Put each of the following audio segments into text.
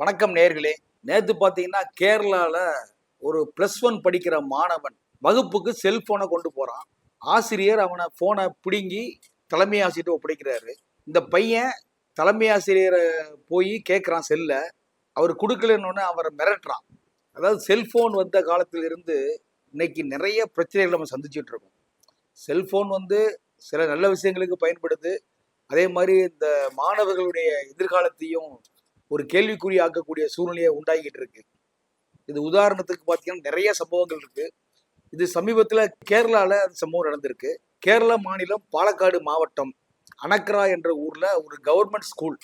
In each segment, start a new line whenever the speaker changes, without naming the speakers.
வணக்கம் நேர்களே. நேத்து பாத்தீங்கன்னா கேரளால ஒரு பிளஸ் ஒன் படிக்கிற மாணவன் வகுப்புக்கு செல்போனை கொண்டு போறான். ஆசிரியர் அவனை போனை பிடுங்கி தலைமை ஆசிரியர் ஒப்படைக்கிறாரு. இந்த பையன் தலைமை ஆசிரியரை போய் கேட்குறான் செல்ல அவர் கொடுக்கலன்னு அவரை மிரட்டுறான். அதாவது செல்போன் வந்த காலத்துல இருந்து இன்னைக்கு நிறைய பிரச்சனைகள் நம்ம சந்திச்சுட்டு இருக்கோம். செல்போன் வந்து சில நல்ல விஷயங்களுக்கு பயன்படுது. அதே மாதிரி இந்த மாணவர்களுடைய எதிர்காலத்தையும் ஒரு கேள்விக்குறி ஆக்கக்கூடிய சூழ்நிலையை உண்டாகிட்டு இருக்கு. இது உதாரணத்துக்கு பார்த்தீங்கன்னா நிறைய சம்பவங்கள் இருக்கு. இது சமீபத்தில் கேரளாவில் அந்த சம்பவம் நடந்திருக்கு. கேரளா மாநிலம் பாலக்காடு மாவட்டம் அனக்ரா என்ற ஊரில் ஒரு கவர்மெண்ட் ஸ்கூல்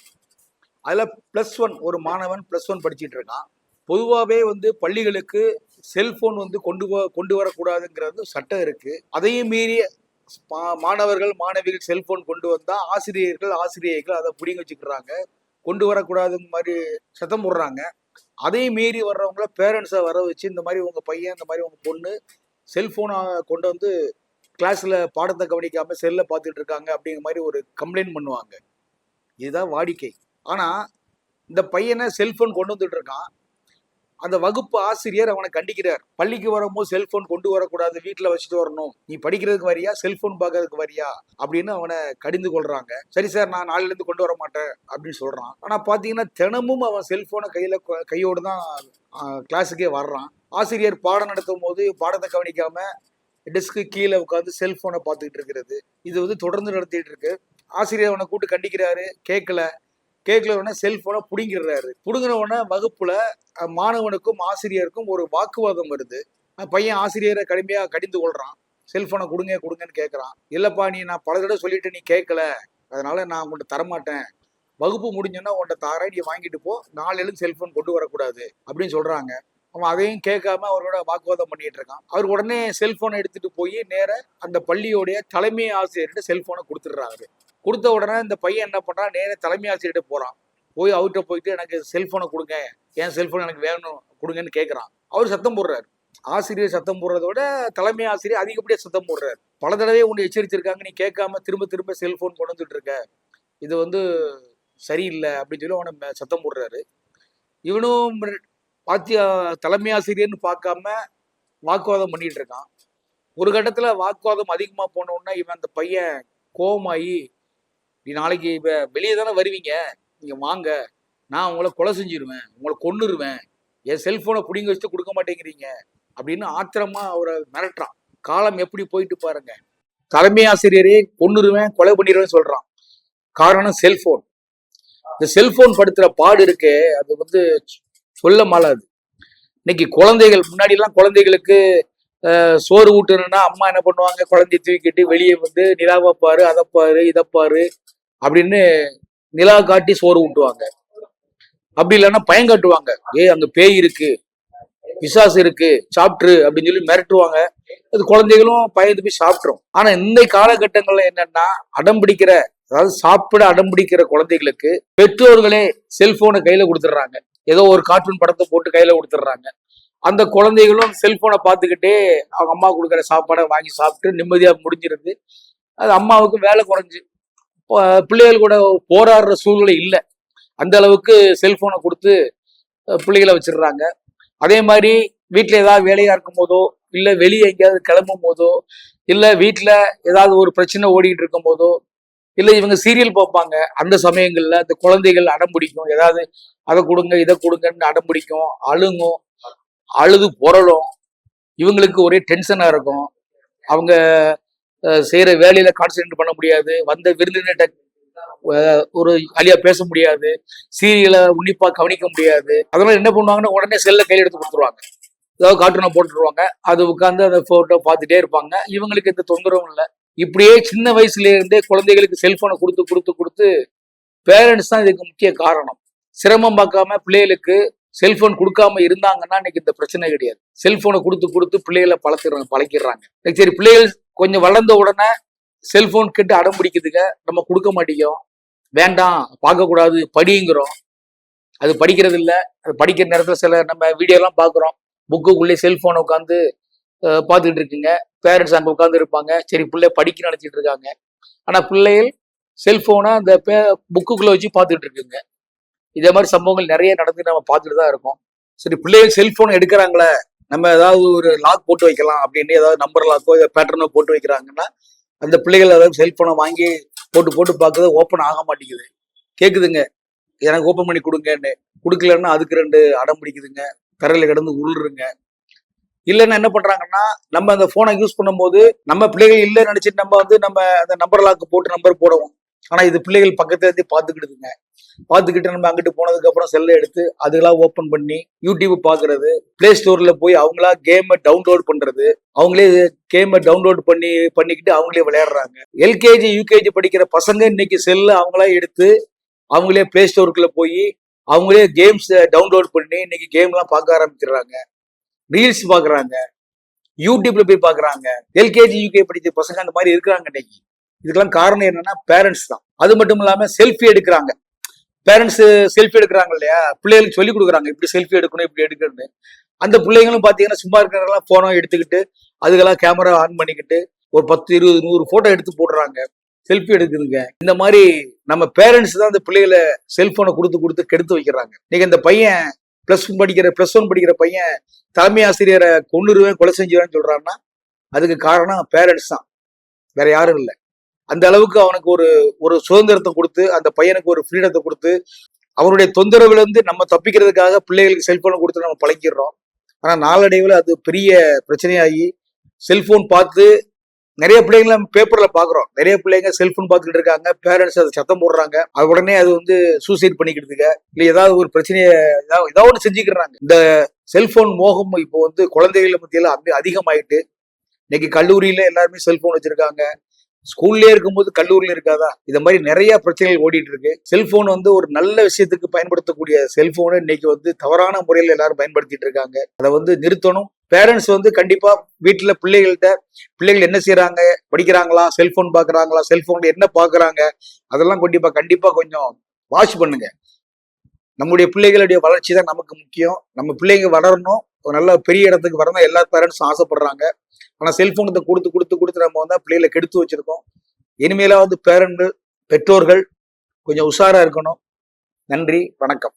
அதில் ப்ளஸ் ஒன் ஒரு மாணவன் ப்ளஸ் ஒன் படிச்சுட்டு இருக்கான். பொதுவாகவே வந்து பள்ளிகளுக்கு செல்ஃபோன் வந்து கொண்டு வ- கொண்டு வரக்கூடாதுங்கிறது சட்டம் இருக்குது அதையும் மீறி மா- மாணவர்கள் மாணவிகள் செல்ஃபோன் கொண்டு வந்தால் ஆசிரியர்கள் ஆசிரியர்கள் அதை பிடிங்க வச்சுக்கிறாங்க. கொண்டு வரக்கூடாதுங்க மாதிரி சத்தம் போடுறாங்க. அதையும் மீறி வர்றவங்கள பேரண்ட்ஸை வர வச்சு இந்த மாதிரி உங்கள் பையன் இந்த மாதிரி உங்கள் பொண்ணு செல்ஃபோனை கொண்டு வந்து கிளாஸில் பாடத்தை கவனிக்காமல் செல்லை பார்த்துட்டு இருக்காங்க அப்படிங்கிற மாதிரி ஒரு கம்ப்ளைண்ட் பண்ணுவாங்க. இதுதான் வாடிக்கை. ஆனால் இந்த பையனை செல்ஃபோன் கொண்டு வந்துட்டு இருக்கான். அந்த வகுப்பு ஆசிரியர் அவனை கண்டிக்கிறார். பள்ளிக்கு வரும்போது செல்போன் கொண்டு வரக்கூடாது வீட்டில் வச்சுட்டு வரணும். நீ படிக்கிறதுக்கு வரியா? செல்போன் பார்க்கறதுக்கு வரியா? அப்படின்னு அவனை கடிந்து கொள்றாங்க. சரி சார் நான் நாளைல இருந்து கொண்டு வர மாட்டேன் அப்படின்னு சொல்றான். ஆனா பாத்தீங்கன்னா தினமும் அவன் செல்போனை கையில கையோடு தான் கிளாஸுக்கே வர்றான். ஆசிரியர் பாடம் நடத்தும் போது பாடத்தை கவனிக்காம டெஸ்க்கு கீழே உட்காந்து செல்போனை பார்த்துக்கிட்டு இருக்கிறது. இது வந்து தொடர்ந்து நடத்திட்டு இருக்கு. ஆசிரியர் அவனை கூட்டு கண்டிக்கிறாரு. கேட்கல கேட்கல உடனே செல்போனை புடுங்கிடுறாரு. புடுங்கின உடனே வகுப்புல மாணவனுக்கும் ஆசிரியருக்கும் ஒரு வாக்குவாதம் வருது. பையன் ஆசிரியரை கடுமையா கடிந்து கொள்றான். செல்போனை கொடுங்க கொடுங்கன்னு கேட்கறான். இல்லப்பா நீ நான் பல தடவை சொல்லிட்டு நீ கேட்கல. அதனால நான் உங்கள்கிட்ட தரமாட்டேன். வகுப்பு முடிஞ்சோன்னா உன்கிட்ட தாரேன். நீ வாங்கிட்டு போ. நாளையிலும் செல்போன் கொண்டு வரக்கூடாது. அப்படின்னு சொல்றாங்க. அவன் அதையும் கேட்காம அவரோட வாக்குவாதம் பண்ணிட்டு இருக்கான். அவர் உடனே செல்போனை எடுத்துட்டு போய் நேர அந்த பள்ளியோடைய தலைமை ஆசிரியர்கிட்ட செல்போனை கொடுத்துடுறாரு. கொடுத்த உடனே இந்த பையன் என்ன பண்றான் நேர தலைமை ஆசிரியர்கிட்ட போகிறான் போய் அவர்கிட்ட போயிட்டு எனக்கு செல்ஃபோனை கொடுங்க. என் செல்ஃபோன் எனக்கு வேணும் கொடுங்கன்னு கேட்குறான் அவர் சத்தம் போடுறாரு. ஆசிரியர் சத்தம் போடுறத விட தலைமை ஆசிரியர் அதிகப்படியாக சத்தம் போடுறாரு. பல தடவை உன்னை எச்சரிச்சிருக்காங்க நீ கேட்காம திரும்ப திரும்ப செல்ஃபோன் கொண்டு வந்துட்டு இருக்க. இது வந்து சரியில்லை அப்படின்னு சொல்லி அவனை சத்தம் போடுறாரு. இவனும் பாத்தியா தலைமை ஆசிரியர்னு பார்க்காம வாக்குவாதம் பண்ணிட்டு இருக்கான். ஒரு கட்டத்தில் வாக்குவாதம் அதிகமாக போன இவன் அந்த பையன் கோமாயி நீ நாளைக்கு வெளியே தானே வருவீங்க? நீங்க வாங்க. நான் உங்களை கொலை செஞ்சிருவேன். உங்களை கொன்னுருவேன். என் செல்போனை பிடிங்க வச்சுட்டு கொடுக்க மாட்டேங்கிறீங்க. அப்படின்னு ஆத்திரமா அவரை மிரட்டுறான். காலம் எப்படி போயிட்டு பாருங்க. தலைமை ஆசிரியரே கொன்னுருவேன் கொலை பண்ணிடுவேன் சொல்றான். காரணம் செல்போன். இந்த செல்போன் படுத்துற பாடு இருக்கு அது வந்து சொல்ல மாலாது இன்னைக்கு குழந்தைகள் முன்னாடி எல்லாம் குழந்தைகளுக்கு சோறு ஊட்டணும்னா அம்மா என்ன பண்ணுவாங்க? குழந்தைய தூக்கிட்டு வெளியே வந்து நிலாவை பாரு அதை பாரு இதை பாரு. அப்படின்னு நிலா காட்டி சோறு ஊட்டுவாங்க. அப்படி இல்லைன்னா பயம் காட்டுவாங்க. ஏய் அங்க பேய் இருக்கு. பிசாசு இருக்கு. சாப்பிட்ரு அப்படின்னு சொல்லி மிரட்டுவாங்க. அது குழந்தைகளும் பயந்து போய் சாப்பிட்ரும் ஆனா இந்த காலகட்டங்கள்ல என்னன்னா அடம் பிடிக்கிற அதாவது சாப்பிட அடம் பிடிக்கிற குழந்தைகளுக்கு பெற்றோர்களே செல்போனை கையில கொடுத்துட்றாங்க. ஏதோ ஒரு கார்ட்டூன் படத்தை போட்டு கையில கொடுத்துட்றாங்க. அந்த குழந்தைகளும் செல்போனை பார்த்துக்கிட்டே அவங்க அம்மா கொடுக்குற சாப்பாடை வாங்கி சாப்பிட்டு நிம்மதியா முடிஞ்சிருது. அது அம்மாவுக்கு வேலை குறைஞ்சு. பிள்ளைகள் கூட போராடுற சூழ்நிலை இல்லை. அந்த அளவுக்கு செல்போனை கொடுத்து பிள்ளைகளை வச்சிடுறாங்க. அதே மாதிரி வீட்டில் ஏதாவது வேலையா இருக்கும் போதோ இல்லை வெளியே எங்கேயாவது கிளம்பும் போதோ இல்லை வீட்டில் ஏதாவது ஒரு பிரச்சனை ஓடிக்கிட்டு இருக்கும் போதோ இல்லை இவங்க சீரியல் பார்ப்பாங்க. அந்த சமயங்களில் அந்த குழந்தைகள் அடம் பிடிக்கும். ஏதாவது அதை கொடுங்க இதை கொடுங்கன்னு அடம் பிடிக்கும். அழுங்கும் அழுது புரளும் இவங்களுக்கு ஒரே டென்ஷனாக இருக்கும். அவங்க செய்கிற வேலையில் வேலையில கான்சென்ட்ரேட் பண்ண முடியாது. வந்த விருந்தினர்கிட்ட ஒரு அழியா பேச முடியாது. சீரியலை உன்னிப்பாக கவனிக்க முடியாது. அதனால என்ன பண்ணுவாங்கன்னா உடனே செல்ல கையில் எடுத்து கொடுத்துருவாங்க. ஏதாவது கார்ட்டூனை போட்டுருவாங்க. அது உட்காந்து அந்த ஃபோட்டோ பார்த்துட்டே இருப்பாங்க. இவங்களுக்கு எந்த தொந்தரவும் இல்லை. இப்படியே சின்ன வயசுல இருந்தே குழந்தைகளுக்கு செல்போனை கொடுத்து கொடுத்து கொடுத்து பேரண்ட்ஸ் தான் இதுக்கு முக்கிய காரணம். சிரமம் பார்க்காம பிள்ளைகளுக்கு செல்போன் கொடுக்காம இருந்தாங்கன்னா இன்னைக்கு இந்த பிரச்சனை கிடையாது. செல்போனை கொடுத்து கொடுத்து பிள்ளைகளை பழக்கிறாங்க பழக்கிடுறாங்க. சரி பிள்ளைகள் கொஞ்சம் வளர்ந்த உடனே செல்போன் கெட்டு அடம் பிடிக்குதுங்க நம்ம கொடுக்க மாட்டேங்கிறோம். வேண்டாம் பார்க்கக்கூடாது படிங்கிறோம். அது படிக்கிறது இல்லை. அது படிக்கிற நேரத்தில் சில நம்ம வீடியோலாம் பார்க்குறோம். புக்குக்குள்ளே செல்போனை உட்காந்து பார்த்துக்கிட்டு இருக்குங்க. பேரண்ட்ஸ் அங்கே உட்காந்து இருப்பாங்க. சரி பிள்ளை படிக்க நினச்சிட்டு இருக்காங்க. ஆனால் பிள்ளைகள் செல்போனை அந்த பே புக்குக்குள்ளே வச்சு பார்த்துக்கிட்டு இருக்குங்க. இதே மாதிரி சம்பவங்கள் நிறைய நடந்து நம்ம பார்த்துட்டு தான் இருக்கோம். சரி பிள்ளைகள் செல்போன் எடுக்கிறாங்களே நம்ம ஏதாவது ஒரு லாக் போட்டு வைக்கலாம் அப்படின்னு ஏதாவது நம்பர் லாக்கோ இல்லை பேட்டர்னோ போட்டு வைக்கிறாங்கன்னா அந்த பிள்ளைகள் ஏதாவது செல்போனை வாங்கி போட்டு போட்டு பார்க்குறது ஓப்பன் ஆக மாட்டேங்குது. கேட்குதுங்க எனக்கு ஓப்பன் பண்ணி கொடுங்கன்னு. கொடுக்கலன்னா அதுக்கு ரெண்டு அடம் பிடிக்குதுங்க. தரையில கிடந்து உருளுருங்க. இல்லைன்னா என்ன பண்றாங்கன்னா நம்ம அந்த போனை யூஸ் பண்ணும்போது நம்ம பிள்ளைகள் இல்லைன்னு நினைச்சிட்டு நம்ம வந்து நம்ம அந்த நம்பர் லாக்கு போட்டு நம்பர் போடுவோம். ஆனா இது பிள்ளைகள் பக்கத்துல இருந்து பாத்துக்கிடுதுங்க பார்த்துக்கிட்டு நம்ம அங்கிட்டு போனதுக்கு அப்புறம் செல்லை எடுத்து அதுக்கெல்லாம் ஓப்பன் பண்ணி யூடியூப் பார்க்கறது பிளே ஸ்டோர்ல போய் அவங்களா கேமை டவுன்லோட் பண்றது அவங்களே கேமை டவுன்லோட் பண்ணி பண்ணிக்கிட்டு அவங்களே விளையாடுறாங்க. எல்கேஜி யூகேஜி படிக்கிற பசங்க இன்னைக்கு செல்ல அவங்களா எடுத்து அவங்களே பிளே ஸ்டோருக்குள்ள போய் அவங்களே கேம்ஸ் டவுன்லோட் பண்ணி இன்னைக்கு கேம்லாம் பார்க்க ஆரம்பிச்சிடுறாங்க. ரீல்ஸ் பார்க்குறாங்க யூடியூப்ல போய் பார்க்கறாங்க. எல்கேஜி யூகே படிச்ச பசங்க அந்த மாதிரி இருக்கிறாங்க இன்னைக்கு. இதுக்கெல்லாம் காரணம் என்னன்னா பேரண்ட்ஸ் தான். அது மட்டும் இல்லாம செல்ஃபி எடுக்கிறாங்க. பேரண்ட்ஸ் செல்ஃபி எடுக்கிறாங்க இல்லையா? பிள்ளைகளுக்கு சொல்லி கொடுக்குறாங்க இப்படி செல்ஃபி எடுக்கணும் இப்படி எடுக்கணும்னு. அந்த பிள்ளைங்களும் பார்த்தீங்கன்னா சும்மா இருக்கிறவங்களாம் போனோ எடுத்துக்கிட்டு அதுக்கெல்லாம் கேமரா ஆன் பண்ணிக்கிட்டு ஒரு பத்து இருபது நூறு ஃபோட்டோ எடுத்து போடுறாங்க. செல்ஃபி எடுக்குதுங்க. இந்த மாதிரி நம்ம பேரண்ட்ஸ் தான் அந்த பிள்ளைகளை செல்போனை கொடுத்து கொடுத்து கெடுத்து வைக்கிறாங்க. இன்னைக்கு இந்த பையன் ப்ளஸ் ஒன் படிக்கிற ப்ளஸ் ஒன் படிக்கிற பையன் தலைமை ஆசிரியரை கொண்டுருவேன் கொலை செஞ்சுருவேன்னு சொல்கிறான்னா அதுக்கு காரணம் பேரண்ட்ஸ் தான். வேற யாரும் இல்லை. அந்த அளவுக்கு அவனுக்கு ஒரு ஒரு சுதந்திரத்தை கொடுத்து அந்த பையனுக்கு ஒரு ஃப்ரீடத்தை கொடுத்து அவனுடைய தொந்தரவுல இருந்து நம்ம தப்பிக்கிறதுக்காக பிள்ளைகளுக்கு செல்போனை கொடுத்து நம்ம பழக்கிடுறோம் ஆனா நாளடைவில் அது பெரிய பிரச்சனையாகி செல்போன் பார்த்து நிறைய பிள்ளைங்கள நம்ம பேப்பர்ல பாக்குறோம் நிறைய பிள்ளைங்க செல்போன் பார்த்துக்கிட்டு இருக்காங்க. பேரண்ட்ஸ் அதை சத்தம் போடுறாங்க. அது உடனே அது வந்து சூசைட் பண்ணிக்கிட்டுங்க இல்ல ஏதாவது ஒரு பிரச்சனையை ஏதாவது ஏதாவது ஒன்று செஞ்சுக்கிறாங்க. இந்த செல்போன் மோகம் இப்போ வந்து குழந்தைகள மத்தியெல்லாம் அப்படியே அதிகமாயிட்டு இன்னைக்கு கல்லூரியில எல்லாருமே செல்போன் வச்சிருக்காங்க. ஸ்கூல்லே இருக்கும்போது கல்லூரியில் இருக்காதா? இந்த மாதிரி நிறைய பிரச்சனைகள் ஓடிட்டு இருக்கு செல்போன் வந்து ஒரு நல்ல விஷயத்துக்கு பயன்படுத்தக்கூடிய செல்போனை இன்னைக்கு வந்து தவறான முறையில் எல்லாரும் பயன்படுத்திட்டு இருக்காங்க. அதை வந்து நிறுத்தணும். பேரண்ட்ஸ் வந்து கண்டிப்பா வீட்டுல பிள்ளைகள்கிட்ட பிள்ளைகள் என்ன செய்யறாங்க படிக்கிறாங்களா? செல்போன் பாக்குறாங்களா? செல்போன்ல என்ன பாக்குறாங்க? அதெல்லாம் கண்டிப்பா கண்டிப்பா கொஞ்சம் வாஷ் பண்ணுங்க. நம்முடைய பிள்ளைகளுடைய வளர்ச்சி தான் நமக்கு முக்கியம். நம்ம பிள்ளைங்க வளரணும். ஒரு நல்ல பெரிய இடத்துக்கு வரணும். எல்லா பேரண்ட்ஸும் ஆசைப்படுறாங்க. ஆனா செல்போனத்தை கொடுத்து கொடுத்து கொடுத்து நம்ம வந்து பிள்ளைகளை கெடுத்து வச்சிருக்கோம். இனிமேலாவது பேரண்ட்கள் பெற்றோர்கள் கொஞ்சம் உஷாரா இருக்கணும். நன்றி. வணக்கம்.